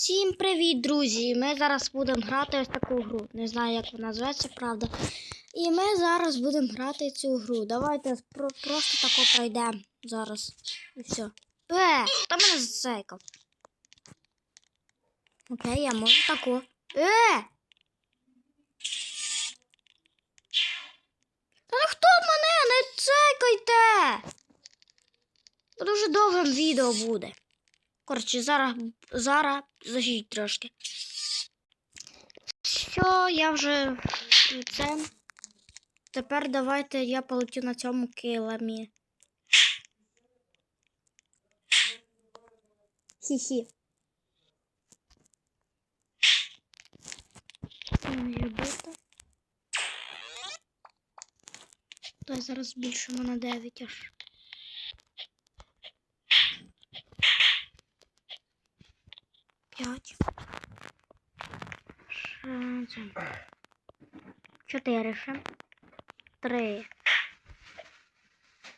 Всім привіт, друзі! Ми зараз будемо грати ось таку гру. Не знаю, як вона називається, правда. І ми зараз будемо грати цю гру. Давайте про- просто тако пройдемо зараз. І все. Е, хто мене зацейкав? Окей, я можу тако. Е! Та ну хто мене? Не цейкайте! Дуже довгим відео буде. Коротше, зараз, зараз зажіть трошки. Що, я вже це. Тепер давайте я полетю на цьому килимі. Хі-хі. Дай зараз збільшимо на 9 аж. П'ять. Чотири ще. Три.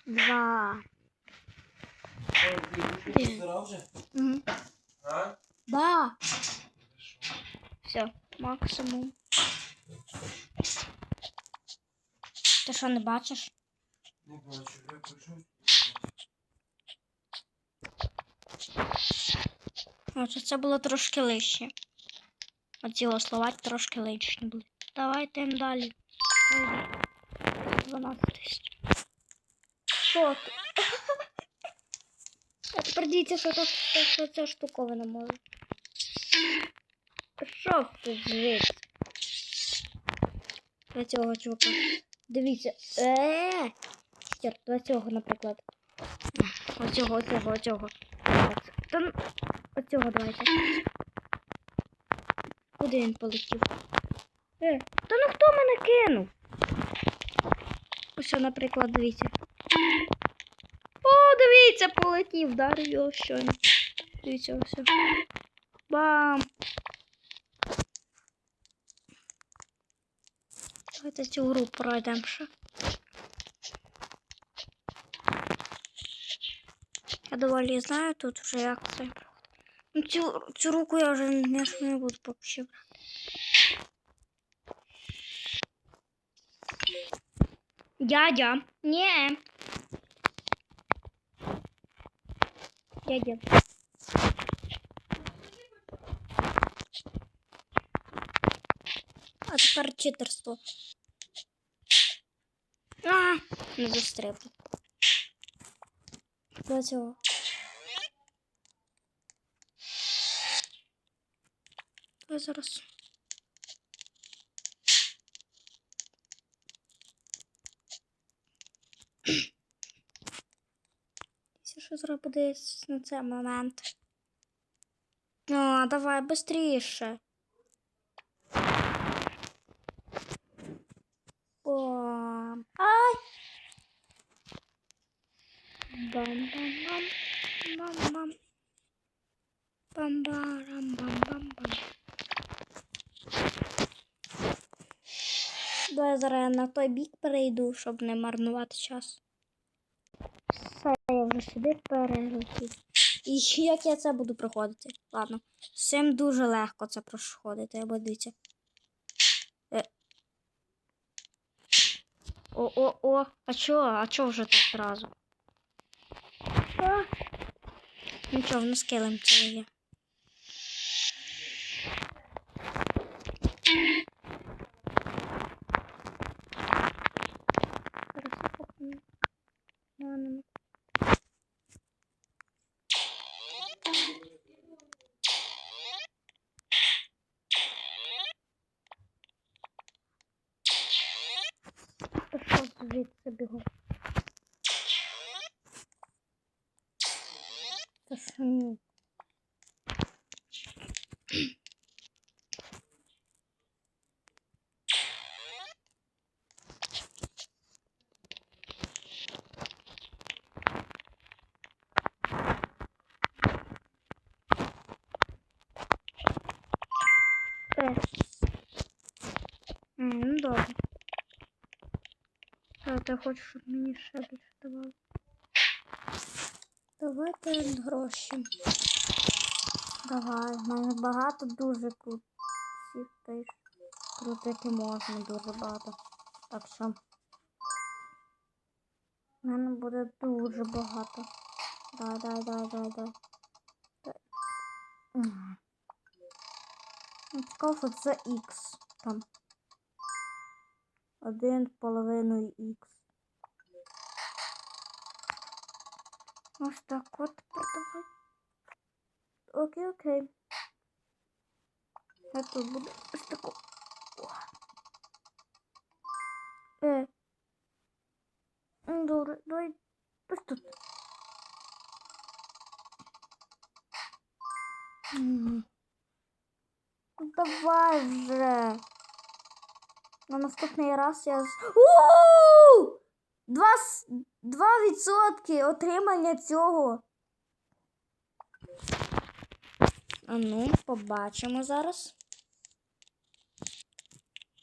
Два. Угу. А? Да. Все, максимум. Ти що не бачиш? Не бачу, я пишу. Отже, це було трошки лишнє. Оці слова трошки лишні були. Давайте далі. 12 тисяч. Що ти? А тепер дивіться, що, то, що, ця штуковина може. Що ти звідси? Для цього чувака. Дивіться. Е. Стер, для цього, наприклад. Оцього, оцього, оцього. Та оцього давайте. Куди він полетів? Е, та ну хто мене кинув? Ось, наприклад, дивіться. О, дивіться, полетів, вдарив його щойно. Дивіться, ось. Бам! Давайте цю гру пройдемо ще. Я доволі знаю тут вже як це. Ну, цю, цю руку я вже не, не буду брати. Дядя. Ні. Дядя. А тепер читерство. А, не застрибну. До цього. Я зараз. Що зробити на цей момент. Ну, давай быстріше. Бам. Ай! Бам-бам-бам. Бам-бам. Бам-барам-бам-бам-бам. Давай я зараз на той бік перейду, щоб не марнувати час. Все, я вже сюди перелетів. І як я це буду проходити? Ладно. З цим дуже легко це проходити, або дивіться. Е. О-о-о, а чого? А чого вже так зразу? А? Нічого, в нас килим це є. Зараз я поки глянемо. Пішов звідси бігом. Та що ні? Е. М, Ну добре. А ти хочеш, щоб мені ще більше давали? Давайте гроші. Давай, в мене багато дуже крутих тих крутити можна дуже багато. Так що в мене буде дуже багато. Дай, дай, дай, дай, дай. Цікаво, це X там. Один половиною X. Ось так от продавай. Окей, окей. А тут буде ось таку. Е. Давай ось тут. Ну, давай вже. На наступний раз я... Ууу! 2 відсотки отримання цього. А ну, побачимо зараз.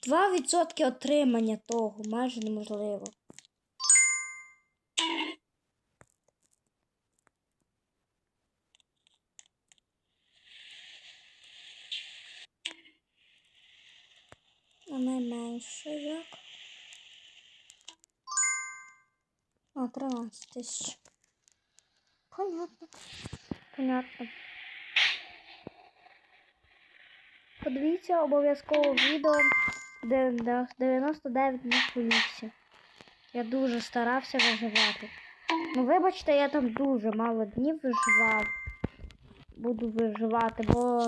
2 відсотки отримання того майже неможливо. А найменше як? А, 13 тисяч. Понятно. Понятно. Подивіться обов'язково відео, де де 99 днів поліції. Я дуже старався виживати. Ну, вибачте, я там дуже мало днів виживав. Буду виживати, бо.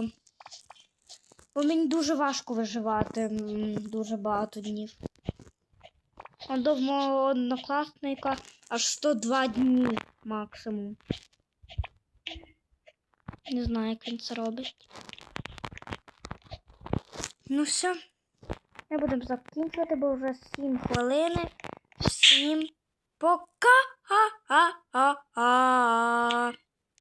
Бо мені дуже важко виживати дуже багато днів. До однокласника аж 102 дні максимум. Не знаю, як він це робить. Ну все. Ми будемо закінчувати, бо вже 7 хвилин. Всім пока!